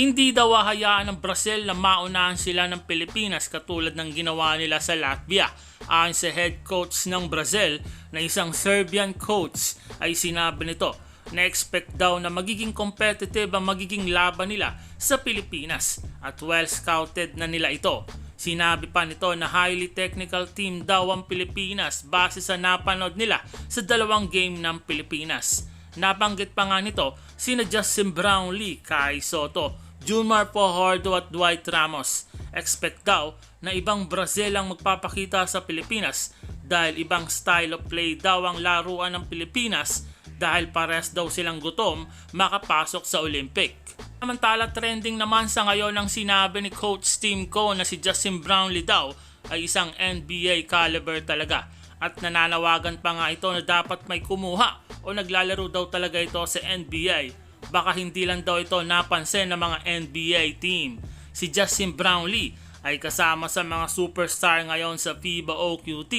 Hindi daw hahayaan ng Brazil na maunahan sila ng Pilipinas katulad ng ginawa nila sa Latvia. Ayon sa head coach ng Brazil na isang Serbian coach ay sinabi nito na-expect daw na magiging competitive ang magiging laban nila sa Pilipinas at well scouted na nila ito. Sinabi pa nito na highly technical team daw ang Pilipinas base sa napanood nila sa dalawang game ng Pilipinas. Nabanggit pa nga nito sina Justin Brownlee, Kai Soto, Junmar Fajardo at Dwight Ramos. Expect daw na ibang Brazil ang magpapakita sa Pilipinas dahil ibang style of play daw ang laruan ng Pilipinas dahil pares daw silang gutom makapasok sa Olympic. Samantala trending naman sa ngayon ang sinabi ni Coach Tim Coe na si Justin Brownlee daw ay isang NBA caliber talaga at nananawagan pa nga ito na dapat may kumuha o naglalaro daw talaga ito sa NBA. Baka hindi lang daw ito napansin ng mga NBA team. Si Justin Brownlee ay kasama sa mga superstar ngayon sa FIBA OQT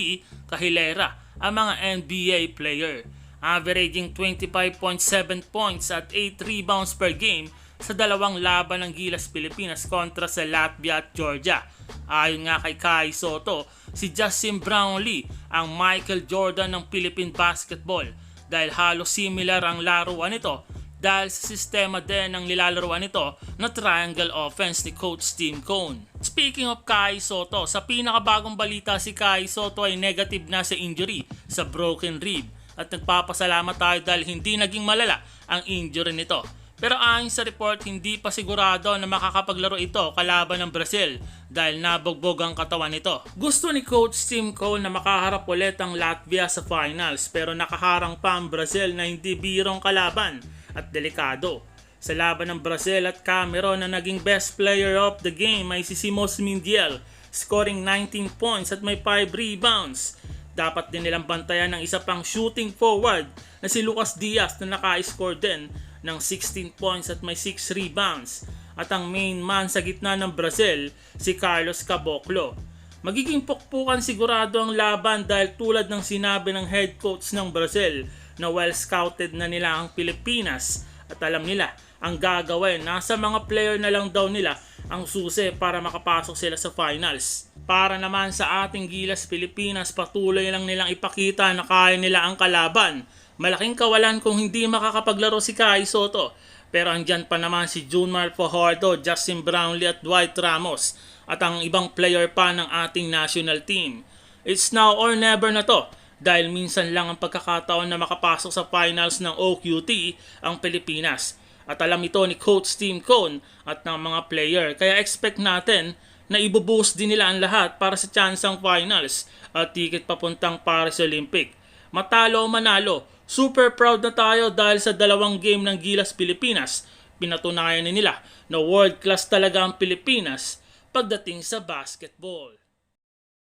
kahilera ang mga NBA player. Averaging 25.7 points at 8 rebounds per game sa dalawang laban ng Gilas Pilipinas kontra sa Latvia at Georgia. Ayon nga kay Kai Soto, si Justin Brownlee ang Michael Jordan ng Philippine basketball dahil halos similar ang laruan nito dahil sa sistema din ng nilalaruan nito na triangle offense ni Coach Tim Cone. Speaking of Kai Soto, sa pinakabagong balita si Kai Soto ay negative na sa injury sa broken rib at nagpapasalamat tayo dahil hindi naging malala ang injury nito. Pero ayon sa report, hindi pa sigurado na makakapaglaro ito kalaban ng Brazil dahil nabugbog ang katawan nito. Gusto ni Coach Tim Cole na makaharap ulit ang Latvia sa finals pero nakaharang pa ang Brazil na hindi birong kalaban at delikado. Sa laban ng Brazil at Cameron na naging best player of the game ay si Simos Mindiel scoring 19 points at may 5 rebounds. Dapat din nilang bantayan ng isa pang shooting forward na si Lucas Diaz na naka-score din ng 16 points at may 6 rebounds. At ang main man sa gitna ng Brazil, si Carlos Caboclo. Magiging pukpukan sigurado ang laban dahil tulad ng sinabi ng head coach ng Brazil na well scouted na nila ang Pilipinas at alam nila ang gagawin. Nasa mga player na lang daw nila ang susi para makapasok sila sa finals. Para naman sa ating Gilas Pilipinas, patuloy lang nilang ipakita na kaya nila ang kalaban. Malaking kawalan kung hindi makakapaglaro si Kai Soto. Pero andyan pa naman si Junmar Fajardo, Justin Brownlee at Dwight Ramos at ang ibang player pa ng ating national team. It's now or never na to dahil minsan lang ang pagkakataon na makapasok sa finals ng OQT ang Pilipinas. At alam ito ni Coach Tim Cone at ng mga player. Kaya expect natin na ibuboost din nila ang lahat para sa chance ang finals at ticket papuntang Paris Olympic. Matalo o manalo, super proud na tayo dahil sa dalawang game ng Gilas Pilipinas. Pinatunayan nila na world class talaga ang Pilipinas pagdating sa basketball.